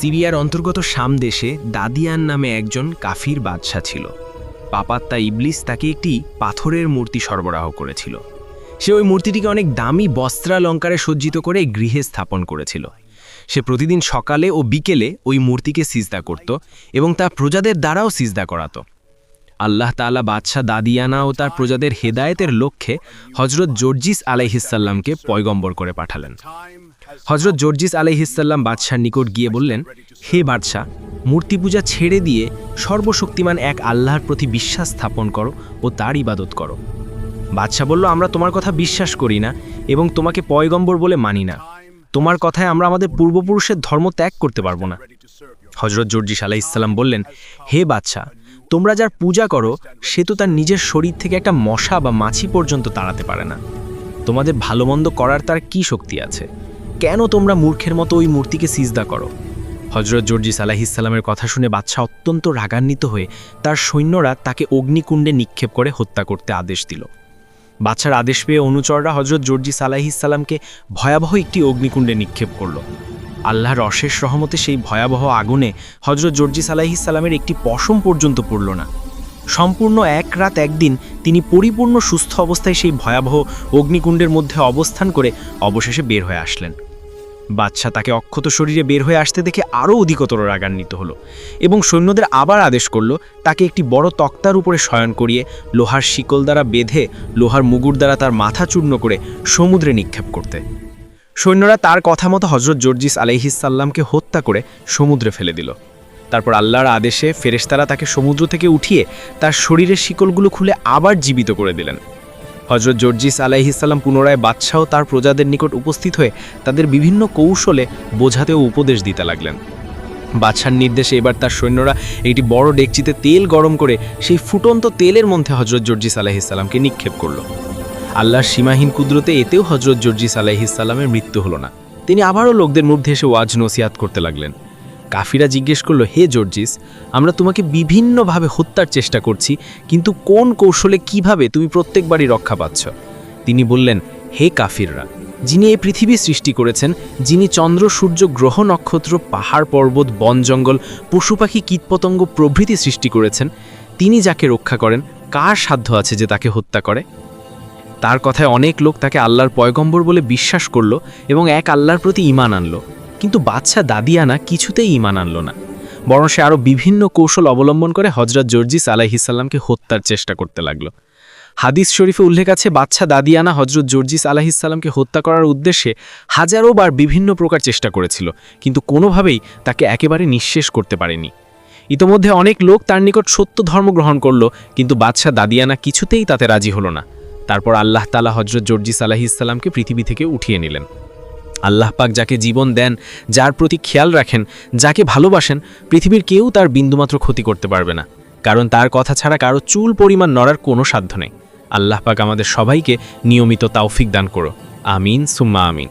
সিরিয়ার অন্তর্গত শাম দেশে দাদিয়ান নামে একজন কাফির বাদশা ছিল। পাপাত্তা ইবলিস তাকে একটি পাথরের মূর্তি সরবরাহ করেছিল। সে ওই মূর্তিটিকে অনেক দামি বস্ত্রালঙ্কারে সজ্জিত করে গৃহে স্থাপন করেছিল। সে প্রতিদিন সকালে ও বিকেলে ওই মূর্তিকে সিজদা করত এবং তা প্রজাদের দ্বারাও সিজদা করাত। আল্লাহ তাআলা বাদশাহ দাদিয়ানা ও তার প্রজাদের হেদায়েতের লক্ষ্যে হজরত জর্জিস আলাইহিসাল্লামকে পয়গম্বর করে পাঠালেন। হজরত জর্জিস আলাইহিসাল্লাম বাদশার নিকট গিয়ে বললেন, হে বাদশাহ মূর্তি পূজা ছেড়ে দিয়ে সর্বশক্তিমান এক আল্লাহর প্রতি বিশ্বাস স্থাপন করো ও তার ইবাদত করো। বাদশাহ বলল, আমরা তোমার কথা বিশ্বাস করি না এবং তোমাকে পয়গম্বর বলে মানি না। তোমার কথায় আমরা আমাদের পূর্বপুরুষের ধর্ম ত্যাগ করতে পারব না। হজরত জর্জিস আলাইসাল্লাম বললেন, হে বাদশাহ, তোমরা যার পূজা করো, সে তো তার নিজের শরীর থেকে একটা মশা বা মাছি পর্যন্ত তাড়াতে পারে না। তোমাদের ভালো মন্দ করার তার কি শক্তি আছে? কেন তোমরা মূর্খের মতো ওই মূর্তিকে সিজদা করো? হজরত জর্জিস আলাহিসাল্লামের কথা শুনে বাদশাহ অত্যন্ত রাগান্বিত হয়ে তার সৈন্যরা তাকে অগ্নিকুণ্ডে নিক্ষেপ করে হত্যা করতে আদেশ দিল। বাদশার আদেশ পেয়ে অনুচররা হজরত জর্জিস আলাহিসাল্লামকে ভয়াবহ একটি অগ্নিকুণ্ডে নিক্ষেপ করল। আল্লাহর অশেষ রহমতে সেই ভয়াবহ আগুনে হজরত জর্জিস আলাহিসাল্লামের একটি পশম পর্যন্ত পড়ল না। সম্পূর্ণ এক রাত একদিন তিনি পরিপূর্ণ সুস্থ অবস্থায় সেই ভয়াবহ অগ্নিকুণ্ডের মধ্যে অবস্থান করে অবশেষে বের হয়ে আসলেন। বাদশাহ তাকে অক্ষত শরীরে বের হয়ে আসতে দেখে আরও অধিকতর রাগান্বিত হলো এবং সৈন্যদের আবার আদেশ করল তাকে একটি বড় তক্তার উপরে শয়ন করিয়ে লোহার শিকল দ্বারা বেঁধে লোহার মুগুর দ্বারা তার মাথা চূর্ণ করে সমুদ্রে নিক্ষেপ করতে। সৈন্যরা তার কথা মতো হজরত জর্জিস আলাইহিসাল্লামকে হত্যা করে সমুদ্রে ফেলে দিল। তারপর আল্লাহর আদেশে ফেরেশতারা তাকে সমুদ্র থেকে উঠিয়ে তার শরীরের শিকলগুলো খুলে আবার জীবিত করে দিলেন। হজরত জর্জিস আলাইহিসাল্লাম পুনরায় বাদশাহ তার প্রজাদের নিকট উপস্থিত হয়ে তাদের বিভিন্ন কৌশলে বোঝাতে ও উপদেশ দিতে লাগলেন। বাদশার নির্দেশে এবার তার সৈন্যরা একটি বড় ডেকচিতে তেল গরম করে সেই ফুটন্ত তেলের মধ্যে হজরত জর্জিস আলাইহিসাল্লামকে নিক্ষেপ করল। আল্লাহর সীমাহীন কুদরতে এতেও হজরত জর্জিস আলাইহিসাল্লামের মৃত্যু হলো না। তিনি আবারও লোকদের মধ্যে এসে ওয়াজ নসিয়াত করতে লাগলেন। কাফিরা জিজ্ঞেস করল, হে জর্জিস, আমরা তোমাকে বিভিন্নভাবে হত্যার চেষ্টা করছি, কিন্তু কোন কৌশলে কীভাবে তুমি প্রত্যেকবারই রক্ষা পাচ্ছ? তিনি বললেন, হে কাফিররা, যিনি এই পৃথিবী সৃষ্টি করেছেন, যিনি চন্দ্র, সূর্য, গ্রহ, নক্ষত্র, পাহাড়, পর্বত, বন, জঙ্গল, পশু পাখি, কীটপতঙ্গ প্রভৃতি সৃষ্টি করেছেন, তিনি যাকে রক্ষা করেন, কার সাধ্য আছে যে তাকে হত্যা করে? তার কথায় অনেক লোক তাকে আল্লাহর পয়গম্বর বলে বিশ্বাস করল এবং এক আল্লাহর প্রতি ঈমান আনলো। কিন্তু বাদশা দাদিয়ানা কিছুতেই ঈমান আনল না। বরং সে আরও বিভিন্ন কৌশল অবলম্বন করে হজরত জর্জিস আলাহিসাল্লামকে হত্যার চেষ্টা করতে লাগল। হাদিস শরীফে উল্লেখ আছে বাদশা দাদিয়ানা হজরত জর্জিস আলাহিসাল্লামকে হত্যা করার উদ্দেশ্যে হাজারো বার বিভিন্ন প্রকার চেষ্টা করেছিল, কিন্তু কোনোভাবেই তাকে একেবারে নিঃশেষ করতে পারেনি। ইতোমধ্যে অনেক লোক তার নিকট সত্য ধর্ম গ্রহণ করল, কিন্তু বাদশা দাদিয়ানা কিছুতেই তাতে রাজি হলো না। তারপর আল্লাহ তালা হজরত জর্জিস আলাহিসাল্লামকে পৃথিবী থেকে উঠিয়ে নিলেন। আল্লাহ পাক যাকে জীবন দেন, যার প্রতি খেয়াল রাখেন, যাকে ভালোবাসেন, পৃথিবীর কেউ তার বিন্দুমাত্র ক্ষতি করতে পারবে না। কারণ তার কথা ছাড়া কারও চুল পরিমাণ নড়ার কোনো সাধ্য নেই। আল্লাহ পাক আমাদের সবাইকে নিয়মিত তাওফিক দান করো। আমিন, সুম্মা আমিন।